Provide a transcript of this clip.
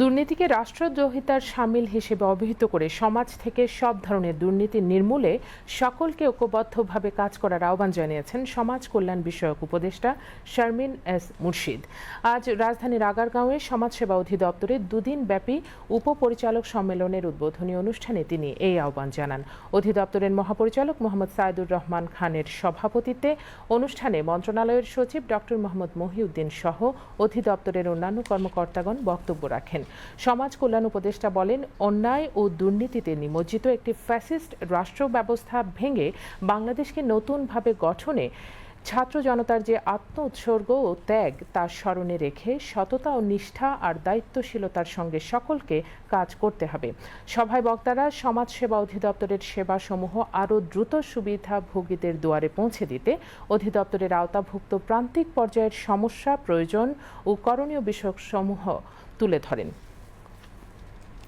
দুর্নীতিকে রাষ্ট্রদ্রোহিতার সামিল হিসেবে অভিহিত করে সমাজ থেকে সব ধরনের দুর্নীতি নির্মূলে সকলকে ঐক্যবদ্ধভাবে কাজ করার আহ্বান জানিয়েছেন সমাজ কল্যাণ বিষয়ক উপদেষ্টা শারমিন এস মুর্শিদ। আজ রাজধানীর আগারগাঁওয়ে সমাজসেবা অধিদপ্তরের দুদিন ব্যাপী উপপরিচালক সম্মেলনের উদ্বোধনী অনুষ্ঠানে তিনি এই আহ্বান জানান। অধিদপ্তরের মহাপরিচালক মোহাম্মদ সাইদুর রহমান খানের সভাপতিত্বে অনুষ্ঠানে মন্ত্রণালয়ের সচিব ডক্টর মোহাম্মদ মহিউদ্দিন সহ অধিদপ্তরের অন্যান্য কর্মকর্তাগণ বক্তব্য রাখেন। সমাজ কল্যাণ উপদেষ্টা বলেন, অন্যায় ও দুর্নীতিতে নিমজ্জিত একটি ফ্যাসিস্ট রাষ্ট্র ব্যবস্থা ভেঙে বাংলাদেশকে নতুনভাবে গঠনে ছাত্র জনতার যে আত্ম উৎসর্গ ও ত্যাগ তার স্মরণে রেখে সততা ও নিষ্ঠা আর দায়িত্বশীলতার সঙ্গে সকলকে কাজ করতে হবে। সভায় বক্তারা সমাজসেবা অধিদপ্তরের সেবাসমূহ আরও দ্রুত সুবিধাভোগীদের দুয়ারে পৌঁছে দিতে, অধিদপ্তরের আওতাভুক্ত প্রান্তিক পর্যায়ের সমস্যা, প্রয়োজন ও করণীয় বিষয়সমূহ তুলে ধরেন।